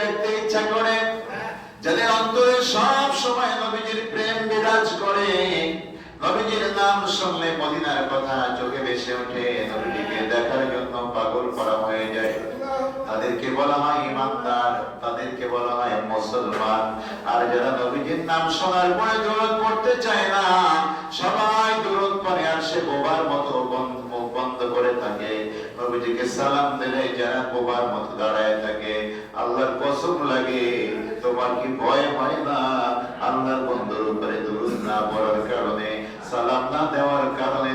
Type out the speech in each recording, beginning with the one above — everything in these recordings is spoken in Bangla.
দেখতে ইচ্ছা করে, যাদের অন্তরে সব সময় নবীজির প্রেম বিরাজ করে, নবীজির নাম শুনলে মদিনার কথা চোখে ভেসে ওঠে নবীজিকে দেখার জন্য পাগল করা হয়ে যায় তাদেরকে বলা হয় ইমানদার, তাদেরকে বলা হয় মুসলমান। আর যারা নবীজির নাম শোনার পরে দূরত পড়তে চায় না, সবাই দূরত পরে আর বোবার মতো বন্ধ করে থাকে। নবীজিকে সালাম দিলে যারা বোবার মতো দাঁড়ায় থাকে। আল্লাহর কসম লাগে, তোমার কি ভয় হয় না? আল্লাহর বন্ধুর উপরে দুরুদ না পড়ার কারণে, সালাম না দেওয়ার কারণে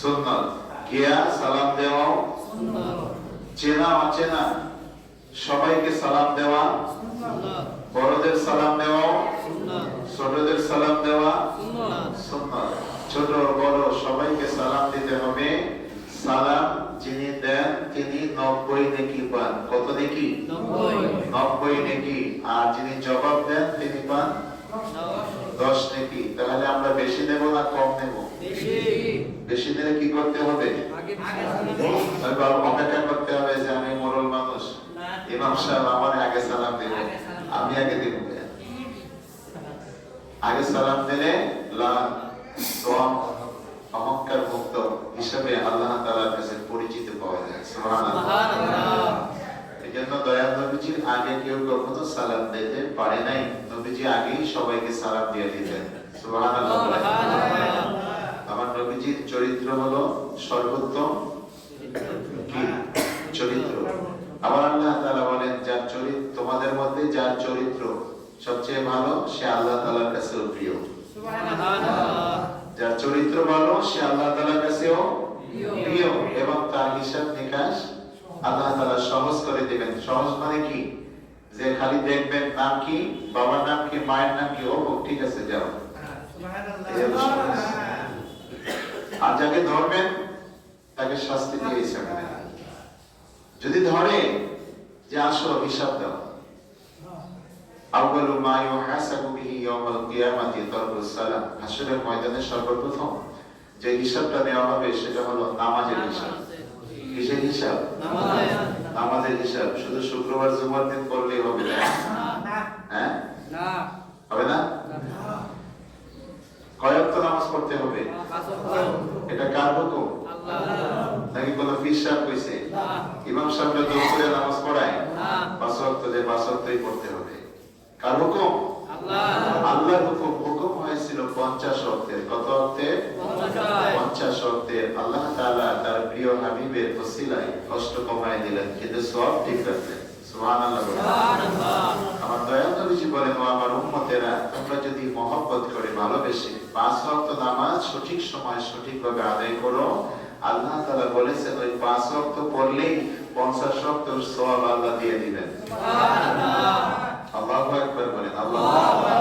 সুন্নাত। গিয়া সালাম দেওয়াও চেনা, অচেনা, সবাইকে সালাম দেওয়া। বড়দের সালাম দেওয়াও ছোটদের সালাম দেওয়া। সুন্নাত। ছোট, বড়, সবাইকে সালাম দিতে হবে। সালাম যিনি দেন, তিনি নব্বই নেকি পান। কত নেকি? নব্বই নেকি। আর যিনি জবাব দেন, তিনি পান দশ নেকি। তাহলে আমরা বেশি নেব না কম নেব? বেশি। নিলে কি করতে হবে? অপেক্ষা করতে হবে? যে আমি মোরল মানুষ। ইমাম সাহেব আমার আগে সালাম দেব আমি আগে দেব। আগে সালাম দিলে অহংকার মুক্ত হিসাবে আল্লাহ তাআলার কাছে পরিচিত পাওয়া যায়। এই জন্য দয়াল নবীজির আগে কেউ কখনো সালাম দিতে পারে নাই। নবীজি আগেই সবাইকে সালাম দিয়ে দিতেন সুবহানাল্লাহ। চরিত্র হলো সর্বোত্তম চরিত্র। আবার আল্লাহ তাআলা বলেন, যার চরিত্র তোমাদের মধ্যে যার চরিত্র সবচেয়ে ভালো, সে আল্লাহ তাআলার কাছেও প্রিয়। যার চরিত্র ভালো, সে আল্লাহ তাআলার কাছেও প্রিয় এবং তার হিসাব নিকাশ আল্লাহ তালা সহজ করে দেবেন। সহজ মানে কি? যে খালি দেখবেন নাম কি, বাবার নাম কি, মায়ের নাম কি, ও ঠিক আছে, যাও। আর যাকে ধরবেন তাকে শাস্তি দিয়ে ছাড়বেন যদি ধরে যে আসো হিসাব দাও। আউয়ালু মা ইউহাসাবু বিহি কিয়ামাতি তারকুস সালাম। হাসরের ময়দানে সর্বপ্রথম যে হিসাবটা নেওয়া হবে সেটা হলো নামাজের হিসাব। কিসের হিসাব? নামাজের হিসাব। শুধু শুক্রবার জুমার দিন করলেই হবে না। হ্যাঁ? হবে না? কয়েকটা নামাজ পড়তে হবে। এটা কার হুকুম? নাকি কোনো কইছে, ইমাম তো করে নামাজ পড়ায়, পাঁচ যে পাঁচ পড়তে হবে। কার হুকুম? আল্লাহর হুকুম। হুকুম হয়েছিল পঞ্চাশ ওয়াক্তের। কত ওয়াক্তের পঞ্চাশ ওয়াক্তের। আল্লাহ তার প্রিয় হাবিবের কষ্ট কমায় দিলেন, কিন্তু সব ঠিক রাখলেন। আমার দয়াল নবীজি বলেন ও আমার উম্মতেরা তোমরা যদি মহব্বত করে ভালোবেসে পাঁচ ওয়াক্ত নামাজ সঠিক সময় সঠিকভাবে আদায় করো আল্লাহ তাআলা বলেছেন ওই পাঁচ ওয়াক্ত পড়লেই পঞ্চাশ ওয়াক্ত সওয়াব আল্লাহ দিয়ে দিবেন। আল্লাহু আকবার বলেন আল্লাহু আকবার।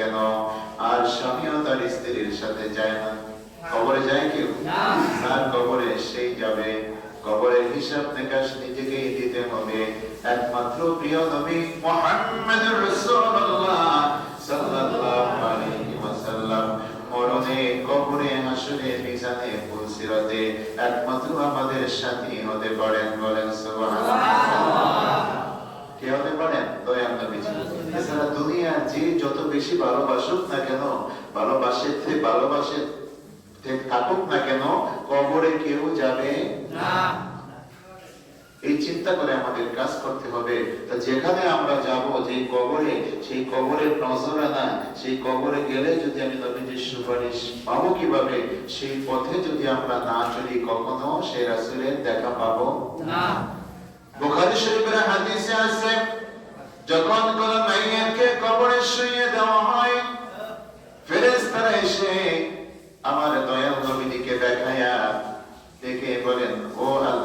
কেন? আর স্বামীও তার স্ত্রীর সাথে যায় না। কবরে যায় কেউ? তার কবরে সেই যাবে। কবরের হিসাব নিকাশ নিজেকেই দিতে হবে। একমাত্র প্রিয় নবী মুহাম্মদুর রাসূলুল্লাহ সাল্লাল্লাহু আলাইহি ওয়াসাল্লাম। মরণে কবরে হাসরে মিজানে ফুলসিরাতে একমাত্র আমাদের সাথী হতে পারেন বলেন সুবহানাল্লাহ। কে হতে পারেন? দয়াল নবীজি। এছাড়া দুনিয়া যে যত বেশি ভালোবাসুক না কেন ভালোবাসে ভালোবাসে থাকুক না কেন কবরে কেউ যাবে এই চিন্তা করে আমাদের কাজ করতে হবে। তা যেখানে আমরা যাব যে কবরে সেই কবরের নজরানা সেই কবরে গেলে যদি আমি নবীজির সুপারিশ পাবো কীভাবে সেই পথে যদি আমরা না চলি কখনো সেই রাসূলের দেখা পাবো বুখারী শরীফের হাদিসে আছে যখন কোন শুইয়ে দেওয়া হয়। ফেরেস্তারা এসে আমার দয়াল নবীকে দেখায়া দেখে বলেন ও আল্লাহর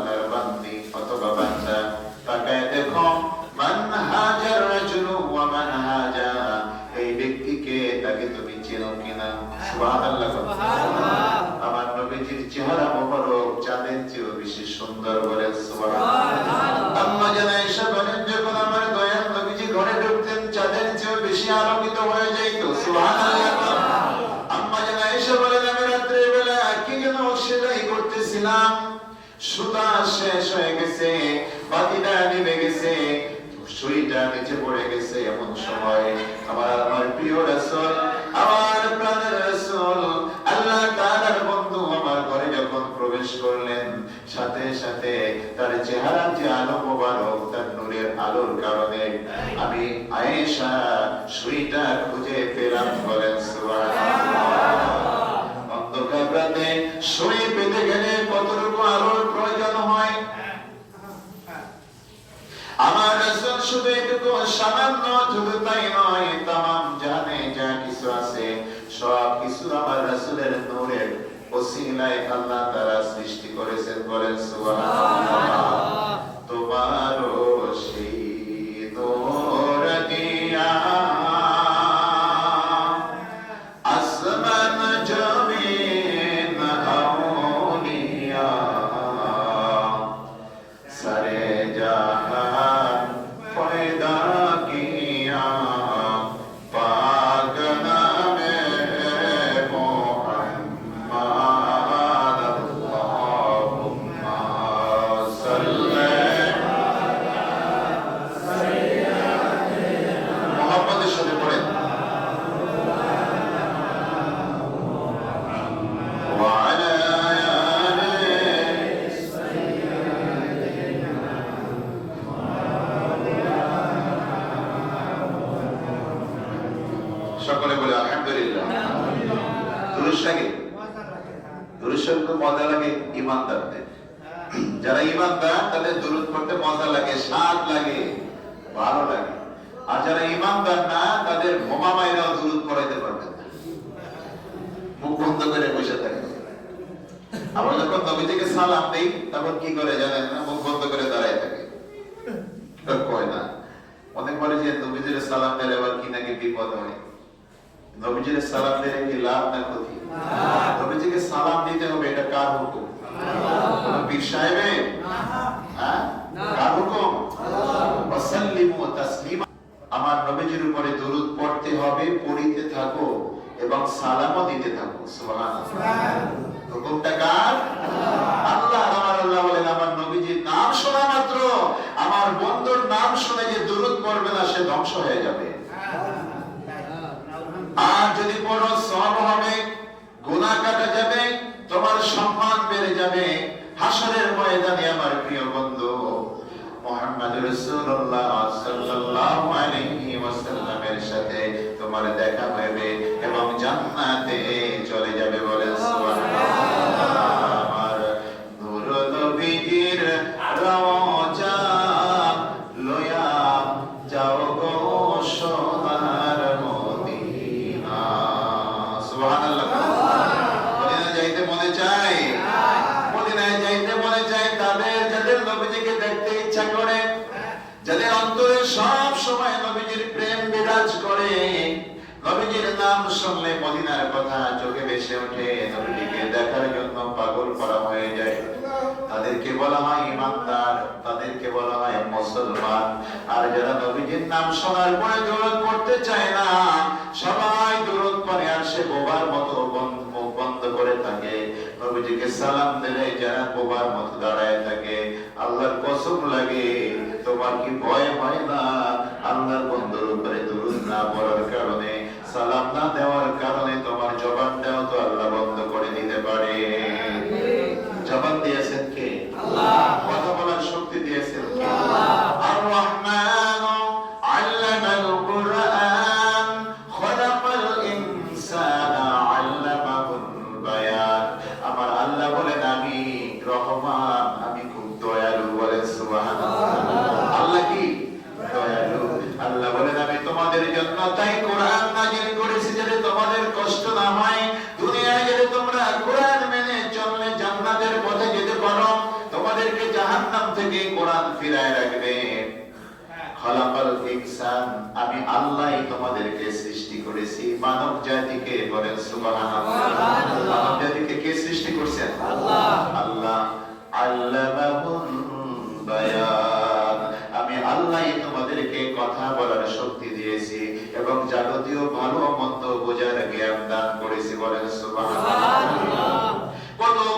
করতেছিলাম সুতা শেষ হয়ে গেছে, বাতিটা নিভে গেছে সুইটা নিচে পড়ে গেছে এমন সময়। আমার আমার প্রিয় রাসূল, আমার প্রাণের রাসূল, আল্লাহ তাআলার বন্ধু আমার ঘরে যখন প্রবেশ করলেন, সাথে সাথে তার চেহারার যে আলো মোবারক, তার নূরের আলোর কারণে আমি আয়েশা সুইটা খুঁজে পেলাম বলেন সুবহানাল্লাহ। রাতে সুই পেতে গেলে কতটুকু আলোর প্রয়োজন হয়? আমার রাসূল শুধু এটুকু সামান্য, শুধু তাই নয়, তামাম জানে, যা কিছু আছে, সব কিছু আমার রাসূলের নূরের ওসিলায় আল্লাহ তাআলা সৃষ্টি করেছেন, বলেন সুবহানাল্লাহ। তোমারও নবীজির সালাম দিলে কি লাভ না ক্ষতি? নবীজিকে সালাম দিতে হবে এটা কার হুকুম? পীর সাহেবের? হ্যাঁ? কার হুকুম? ওয়াসাল্লিমু তাসলিমা। আমার নবীজির উপরে দরুদ পড়তে হবে পড়িতে থাকো এবং সালামও দিতে থাকো। সুবহানাল্লাহ। হুকুমটা কার? আল্লাহ আমার আল্লাহ বলেন আমার নবীজির নাম শোনা মাত্র। আমার বন্ধুর নাম শুনে যে দরুদ পড়বে না সে ধ্বংস হয়ে যাবে। আর যদি কোনো সব হবে গোনা কাটা যাবে, তোমার সম্মান বেড়ে যাবে। হাসরের ময়দানে আমার প্রিয় বন্ধু মোহাম্মদ রাসূলুল্লাহ সাল্লাল্লাহু আলাইহি ওয়াসাল্লামের সাথে তোমার দেখা হবে এবং জান্নাতে নাম শুনলে মদিনার কথা চোখে ভেসে ওঠে, নবীজিকে দেখার জন্য পাগল করা হয়ে যায়। তাদেরকে বলা হয় ইমানদার, তাদেরকে বলা হয় মুসলমান। আর যারা নবীজির নাম শোনার পরে দূরত পড়তে চায় না, সবাই দূরত পরে আর সে বোবার মতো বন্ধ করে থাকে। নবীজিকে সালাম দিলে যারা বোবার মতো দাঁড়ায় থাকে। আল্লাহর কসম লাগে, তোমার কি ভয় হয় না? আল্লাহর বন্ধুর উপরে দুরুদ না পড়ার কারণে সালাম না দেওয়ার কারণে তোমার জবান দেওয়া তো আল্লাহ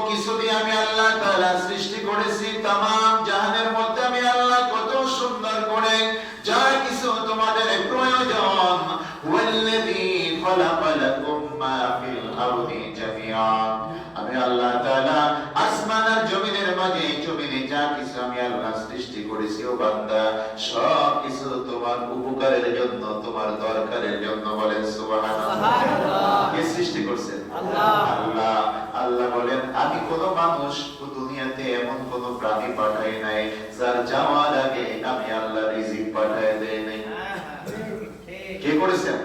কিছু দিয়ে আমি আল্লাহ তাআলা সৃষ্টি করেছি তামাম জাহানের মধ্যে আমি আল্লাহ কত সুন্দর করে যা কিছু তোমাদের প্রয়োজন ওয়াল্লাযী খলাকালাকুম মা ফিল আরদি জামিআন। আমি আল্লাহ তাআলা আসমান আর জমিনের মাঝে জমিনে যা কিছু আমি আল্লাহ সৃষ্টি করেছি ও বান্দা সব কিছু তোমার উপকারের জন্য তোমার দরকারের জন্য বলেন সুবহানাল্লাহ। কে সৃষ্টি করছেন আল্লাহ। আল্লাহ। আল্লাহ বলেন কোন মানুষ দুনিয়াতে এমন কোন প্রাণী পাঠাই নাই যার যাওয়ার আগে আমি আল্লাহ রিজিক পাঠাই দেই নাই। কে করেছেন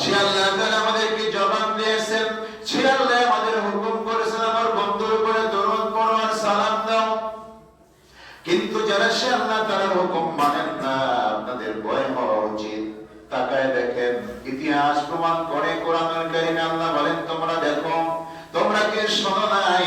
সে আল্লাহ আমাদেরকে জবাব দিয়েছেন সে আল্লাহ আমাদের হুকুম করেছেন আমার বন্ধুর উপরে দরুদ পড়ো আর সালাম দাও। কিন্তু যারা সে আল্লাহ তাআলার হুকুম মানেন না আপনাদের ভয় হওয়া উচিত। তাকায় দেখেন ইতিহাস প্রমাণ করে কোরআন কারীমে আল্লাহ বলেন তোমরা দেখো কি শোনো নাই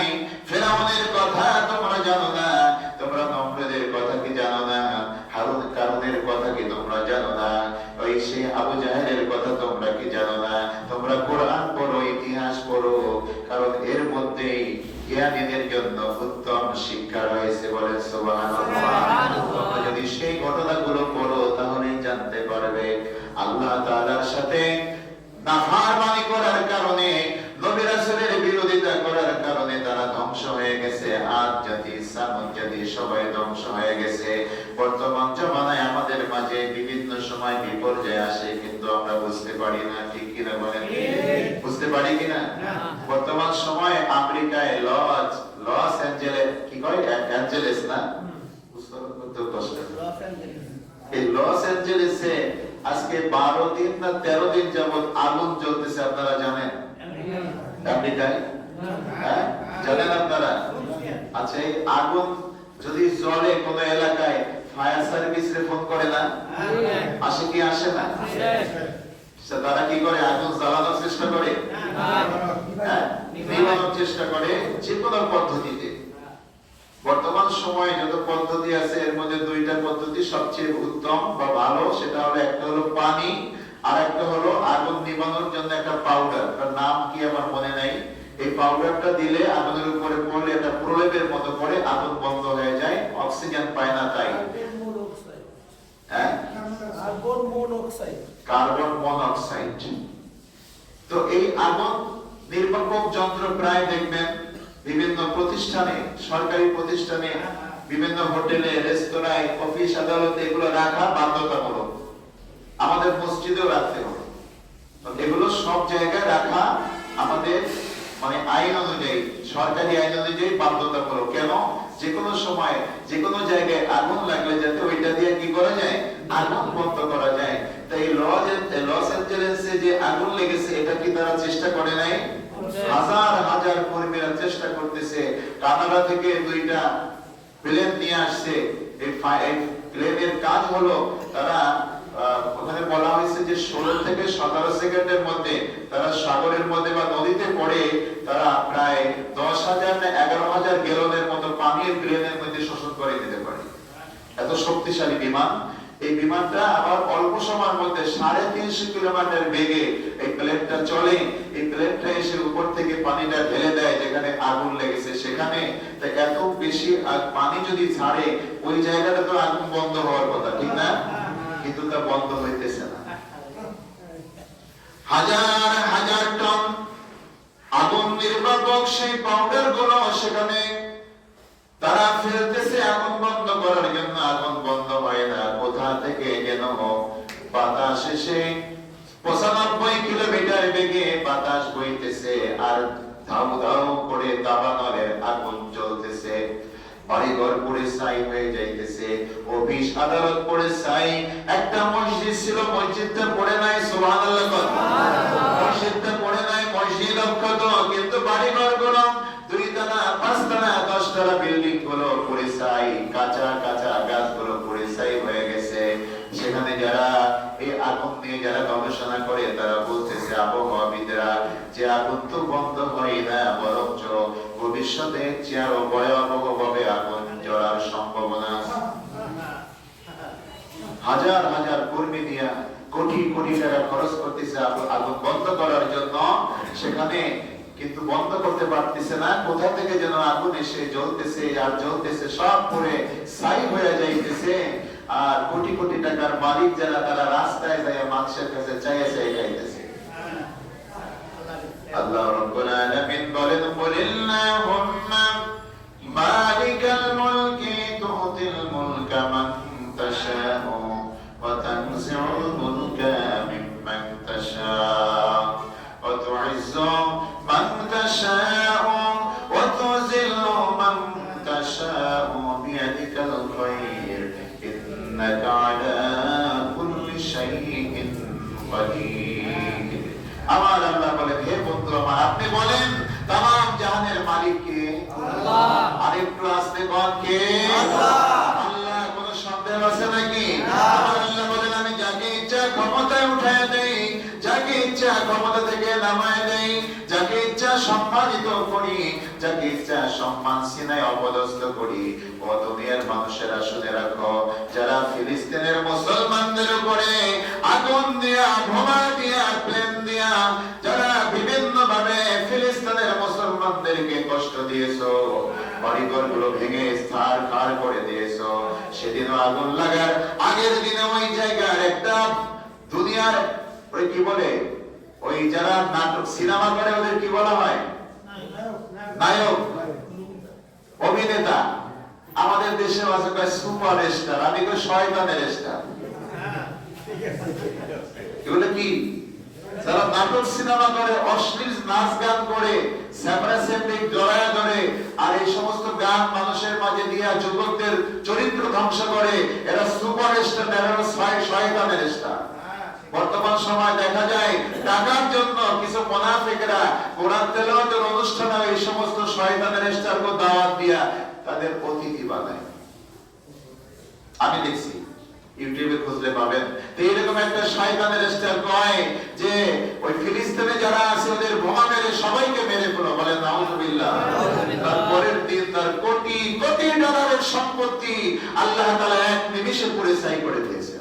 পারি কিনা? বর্তমান সময় আমেরিকায় লস লস অ্যাঞ্জেলেস কি কয়? অ্যাঞ্জেলেস না? এই লস অ্যাঞ্জেলেসে আজকে বারো দিন না তেরো দিন যাবত আগুন জ্বলতেছে আপনারা জানেন? আমেরিকায় হ্যাঁ? জানেন আপনারা? আচ্ছা এই আগুন যদি জ্বলে কোন এলাকায় ফায়ার সার্ভিস রে ফোন করে না? আসে কি আসে না? তারা কি করে? আগুন জ্বালানোর চেষ্টা করে? হ্যাঁ নিবানোর চেষ্টা করে যে কোনো পদ্ধতিতে। বর্তমান সময়ে যত পদ্ধতি আছে এর মধ্যে দুইটা পদ্ধতি সবচেয়ে উত্তম বা ভালো। সেটা হলো একটা হলো পানি আর একটা হলো আগুন নিবানোর জন্য একটা পাউডার তার নাম কি আমার মনে নাই। এই পাউডারটা দিলে আগুনের উপরে পড়লে একটা প্রলেপের মতো করে আগুন বন্ধ হয়ে যায় অক্সিজেন পায় না তাই। হ্যাঁ? Carbon monoxide. তো এই আগুন নির্বাপক যন্ত্র প্রায় দেখবেন, বিভিন্ন প্রতিষ্ঠানে, সরকারি প্রতিষ্ঠানে, বিভিন্ন হোটেলে, রেস্তোরাঁয়, অফিস, আদালতে এগুলো রাখা বাধ্যতামূলক। আমাদের মসজিদেও রাখতে হবে। তো এগুলো সব জায়গায় রাখা আমাদের মানে আইন অনুযায়ী, সরকারি আইন অনুযায়ী বাধ্যতামূলক। কেন? যে কোনো সময় যে কোনো জায়গায় আগুন লাগলে যাতে ওইটা দিয়ে কি করা যায়? আগুন বন্ধ করা যায়। তাই লস লস অ্যাঞ্জেলেসে যে আগুন লেগেছে এটা কি তারা চেষ্টা করে নাই? হাজার হাজার কর্মীরা চেষ্টা করতেছে। কানাডা থেকে দুইটা প্লেন নিয়ে আসছে। এই প্লেনের কাজ হলো তারা ওখানে বলা হয়েছে যে ষোলো থেকে সতেরো সেকেন্ডের মধ্যে তারা সাগরের মধ্যে বা নদীতে পড়ে তারা প্রায় দশ হাজার না এগারো হাজার গ্যালনের মতো পানি প্লেনের মধ্যে শোষণ করে দিতে পারে। এত শক্তিশালী বিমান। এই বিমানটা আবার অল্প সময়ের মধ্যে সাড়ে তিনশো কিলোমিটার বেগে এই প্লেনটা চলে। এই প্লেনটা এসে উপর থেকে পানিটা ঢেলে দেয়, যেখানে আগুন লেগেছে। সেখানে এত বেশি পানি যদি ছাড়ে ওই জায়গাটা তো আগুন বন্ধ হওয়ার কথা, ঠিক না? কিন্তু বন্ধ হইতেছে না? হাজার হাজার টন আগুন নির্বাপক সেই পাউডারগুলো সেখানে তারা ফেলতেছে, আগুন বন্ধ করার জন্য আগুন বন্ধ হয় না। কোথা থেকে যেন বাতাস এসে পঁচানব্বই কিলোমিটার বেগে বাতাস বইতেছে আর ধাউ ধাউ করে দাবানলের আগুন বাড়িঘর পড়ে হয়ে যাইতেছে। আদালত পড়ে একটা মসজিদ ছিল, মসজিদটা পড়ে নাই, সুবহানাল্লাহ। মসজিদটা পড়ে নাই, মসজিদ অক্ষত, কিন্তু বাড়িঘরগুলো দুই তানা পাঁচ তানা দশ তানা বিল্ডিংগুলো পড়ে ছাই কাঁচা কাঁচা যারা গবেষণা করে তারা বলতেছে আবহাওয়াবিদরা যে আগুন তো বন্ধ হয় না বরঞ্চ ভবিষ্যতে যে আরও ভয়াবহ ভাবে আগুন জ্বলার সম্ভাবনা হাজার হাজার কর্মী দিয়া কোটি কোটি টাকা খরচ করতেছে আগুন বন্ধ করার জন্য। সেখানে কিন্তু বন্ধ করতে পারতেছে না। কোথা থেকে যেন আগুন এসে জ্বলতেছে, আর জ্বলতেছে সব পরে ছাই হয়ে যাইতেছে। আর কোটি কোটি টাকার মালিক যারা, তারা রাস্তায় যায় মানুষের কাছে চাইয়ে চাইয়ে খাইতেছে। আল্লাহ রব্বুল আলামিন বলেন কুলিল্লাহুম্মা মালিকাল মুলকি তুতিল মুলকা মান তাশাউ ওয়া তানজিউল আমার আল্লাহ বলেন হে বন্ধু আমার আপনি বলেন তাম জাহানের মালিক কে? আর একটু আসতে বল কে? আল্লাহ। কোন সন্দেহ আছে নাকি? আমার আল্লাহ বলেন আমি যাকে ইচ্ছা ক্ষমতায় উঠায় দেই যাকে ইচ্ছা ক্ষমতা থেকে নামায় দেই যাকে ইচ্ছা সম্মানিত করি সম্মান সিনায় অপদস্থ করি। ও দুনিয়ার মানুষেরা শুনে রাখো যারা ফিলিস্তিনের মুসলমানদের উপরে আগুন দিয়া বোমা দিয়া প্লেন দিয়া যারা বিভিন্ন ভাবে ফিলিস্তিনের মুসলমানদেরকে কষ্ট দিয়েছ বাড়িঘরগুলো ভেঙে স্থার খার করে দিয়েছ। সেদিনও আগুন লাগার আগের দিনে ওই জায়গার একটা দুনিয়ার ওই কি বলে ওই যারা নাটক সিনেমা করে ওদের কি বলা হয়? নায়ক। অভিনেতা, আমাদের দেশে আছে কয় সুপার স্টার, আমি কই শয়তানের স্টার। এগুলো কি? যারা নাটক সিনেমা করে, অশ্লীল নাচ গান করে, স্যাপরা স্যাপরিক জড়ায়া ধরে, আর এই সমস্ত গান মানুষের মাঝে দিয়া যুবকদের চরিত্র ধ্বংস করে, এরা সুপার স্টার এরা শয়তানের স্টার। বর্তমান সময় দেখা যায় টাকার জন্য কিছু মোনাফিকরা কোরআন তেলাওয়াতের অনুষ্ঠানে এই সমস্ত শয়তানের স্টারকে দাওয়াত দিয়া তাদের অতিথি বানায়। আমি দেখছি, ইউটিউবে খুঁজলে পাবেন। তো এরকম একটা শয়তানের স্টার কয় যে ওই ফিলিস্তিনে যারা আছে, ওদের বোমা মেরে সবাইকে মেরে ফেলো। বলে নাউজুবিল্লাহ। তারপরের দিন তার কোটি কোটি ডলারের সম্পত্তি আল্লাহ তাআলা এক নিমিষে পুড়ে ছাই করে দিয়েছে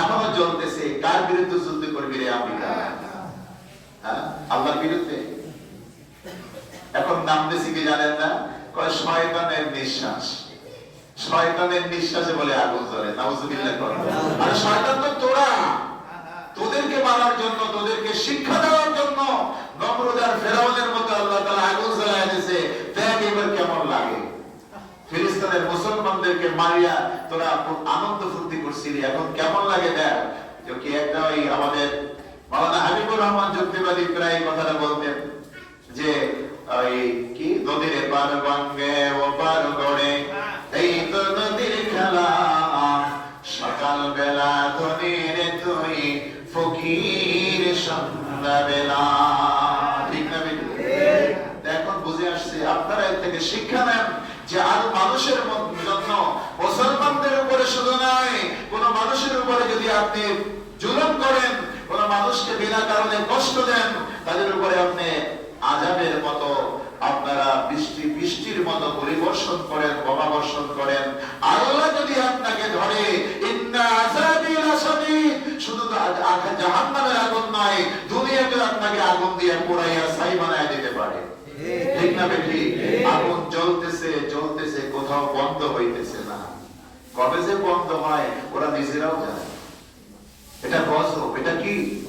এখনও জ্বলতেছে, কার বিরুদ্ধে যুদ্ধ করবি রে আমেরিকা হ্যাঁ? আল্লাহর বিরুদ্ধে? এখন নাম দিছি কি জানেন না? কয়, শয়তানের নিঃশ্বাস। শয়তানের নিঃশ্বাসে বলে আগুন জ্বলে। নাউজুবিল্লাহ কর আর শয়তান তো তোরা। তোদেরকে মারার জন্য, তোদেরকে শিক্ষা দেওয়ার জন্য নমরুদ আর ফেরাউনের মতো আল্লাহ তাআলা আগুন জ্বালায় দিয়েছে দেখ কেমন লাগে। ফিলিস্তিনের মুসলমানদেরকে মারিয়া তোরা খুব আনন্দ ফুর্তি করছিলি। এখন কেমন লাগে দেখ? কি একটা ওই আমাদের মাওলানা হাবিবুর রহমান যুক্তিবাদী প্রায় কথাটা বলতেন যে, ওই কি? নদীর পার গঙ্গে ও পার গড়ে। এই তো নদীর খেলা, সকাল বেলা ধনির তুই ফকির সন্ধ্যা বেলা উপরে যদি আপনি জুলুম করেন কোন মানুষকে বিনা কারণে কষ্ট দেন তাদের উপরে আপনি আজাবের মতো আপনারা বৃষ্টি বৃষ্টির মতো পরিবর্ষণ করেন বোমাবর্ষণ করেন। আল্লাহ যদি আপনাকে ধরে শুধু জাহান্নামের আগুন নয় দুনিয়াতে আপনাকে আগুন দিয়ে পোড়াইয়া সাই বানায় দিতে পারে। ঠিক। না বেটি আগুন জ্বলতেছে জ্বলতেছে কোথাও বন্ধ হইতেছে না। কবে যে বন্ধ হয় ওরা নিজেরাও জানে। এটা গজব এটা কি?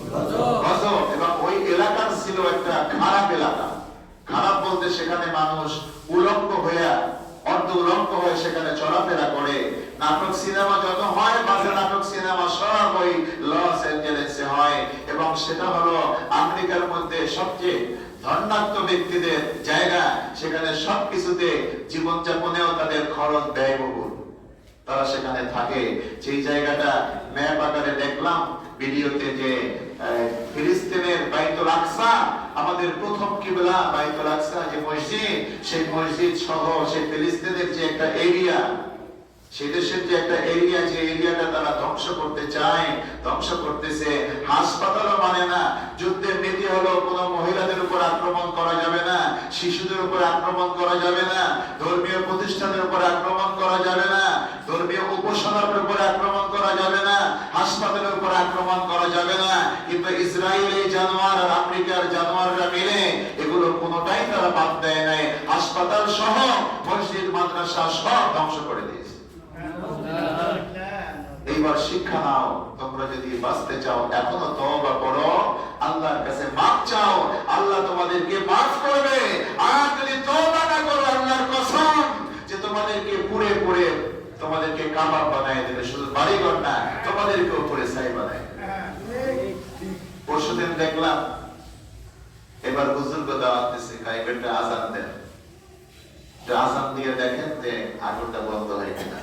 গজব। এবং ওই এলাকার ছিল একটা খারাপ এলাকা। খারাপ বলতে সেখানে মানুষ উলঙ্গ হইয়া অর্ধ উলঙ্গ হয়ে সেখানে চলাফেরা করে। নাটক সিনেমা যত হয় বাজে নাটক সিনেমা সব ওই লস অ্যাঞ্জেলেসে হয়। এবং সেটা হলো আমেরিকার মধ্যে সবচেয়ে ধর্নাত্ম ব্যক্তিদের জায়গা। সেখানে সবকিছুতে জীবনযাপনেও তাদের খরচ ব্যয়বহুল। তারা সেখানে থাকে। সেই জায়গাটা ম্যাপ আকারে দেখলাম, ভিডিওতে যে ফিলিস্তিনের বাইতুল আকসা, আমাদের প্রথম কিবলা বাইতুল আকসা যে মসজিদ, সেই মসজিদ সহ সেই ফিলিস্তিনের যে একটা এরিয়া আক্রমণ করা যাবে না কিন্তু ইসরায়েলি জানোয়ার আর আমেরিকার জানোয়াররা মিলে এগুলো কোনোটাই তারা বাদ দেয় নাই। হাসপাতাল সহ, মসজিদ, মাদ্রাসা সব ধ্বংস করে দিয়েছে। এইবার শিক্ষা নাও, তোমরা যদি বাঁচতে চাও, এখনও তওবা করো, আল্লাহর কাছে মাপ চাও, আল্লাহ তোমাদেরকে মাফ করবে। আর যদি না করো, আল্লাহর কসম যে তোমাদেরকে পুরে পুরে তোমাদেরকে কাবাব বানায় দেবে, শুধু না তোমাদেরকে উপরে ছাই বানায় পরশুদিন দেখলাম, এবার বুজুর্গ দাওয়াত দিচ্ছে গাইবেনটা আজান দেন। আজান দিয়ে দেখেন যে আগুনটা বন্ধ হয় কিনা।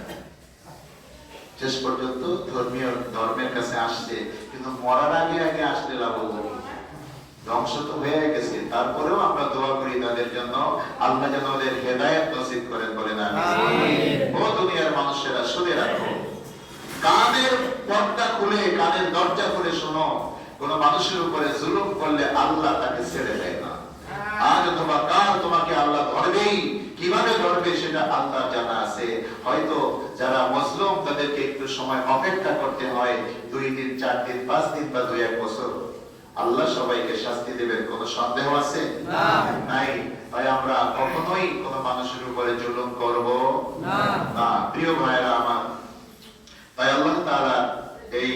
শেষ পর্যন্ত ধর্মীয় ধর্মের কাছে আসছে কিন্তু মরার আগে আগে আসলে লাভ ধ্বংস তো হয়ে গেছে। তারপরেও আমরা দোয়া করি তাদের জন্য। আল্লাহ যেন ওদের হেদায়েত নসিব করেন বলে না ও দুনিয়ার মানুষেরা শুনে রাখো। কানের পর্দা খুলে কানের দরজা খুলে শোনো। কোন মানুষের উপরে জুলুম করলে আল্লাহ তাকে ছেড়ে দেয় না। আজ অথবা কাল তোমাকে আল্লাহ ধরবেই। কীভাবে ধরবে সেটা আল্লাহ জানা আছে। হয়তো যারা মজলুম তাদেরকে একটু সময় অপেক্ষা করতে হয়। দুই দিন চার দিন পাঁচ দিন বা দুই এক বছর। আল্লাহ সবাইকে শাস্তি দেবেন কোনো সন্দেহ আছে? নাই। তাই আমরা কখনোই কোনো মানুষের উপরে জুলুম করব না। প্রিয় ভাইরা আমার তাই আল্লাহ তাআলা এই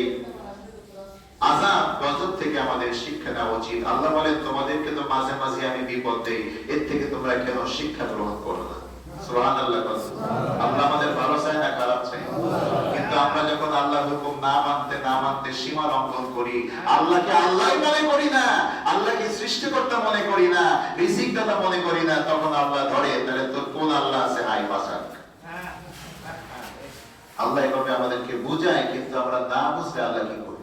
আজাব গজব থেকে আমাদের শিক্ষা নেওয়া উচিত। আল্লাহ বলেন তোমাদেরকে তো মাঝে মাঝে আমি বিপদ দেই এর থেকে তোমরা কেন শিক্ষা গ্রহণ করো না? আল্লাহ আমাদের ভালো চায় না খারাপ চায়। কিন্তু আমরা যখন আল্লাহর হুকুম না মানতে না মানতে সীমা লঙ্ঘন করি আল্লাহকে আল্লাহ মনে করি না আল্লাহকে সৃষ্টিকর্তা মনে করি না রিজিক দাতা মনে করি না তখন আল্লাহ ধরে তাহলে তোর কোন আল্লাহ আছে? হাই বাঁচাক আল্লাহ এভাবে আমাদেরকে বুঝায় কিন্তু আমরা না বুঝলে আল্লাহ কি করি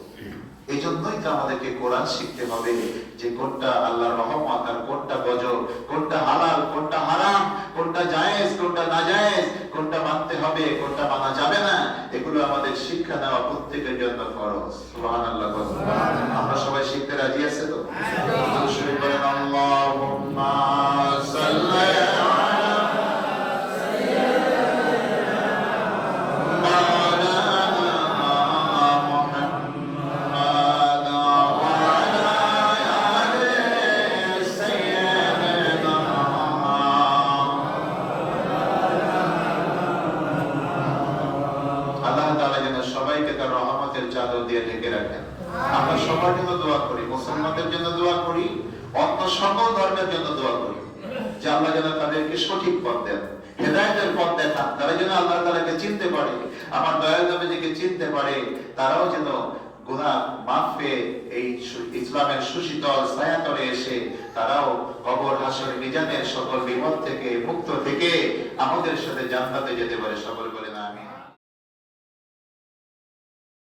এই জন্যই তো আমাদেরকে কোরআন শিখতে হবে যে কোনটা আল্লাহর রহমত আর কোনটা গজব কোনটা হালাল কোনটা হারাম কোনটা জায়েজ কোনটা না জায়েজ কোনটা মানতে হবে কোনটা মানা যাবে না এগুলো আমাদের শিক্ষা দেওয়া প্রত্যেকের জন্য ফরজ। সুবহানাল্লাহ আমরা সবাই শিখতে রাজি আছে তো? কবর নিজামের সকল বিপদ থেকে মুক্ত থেকে আমাদের সাথে জান্নাতে যেতে পারে সকল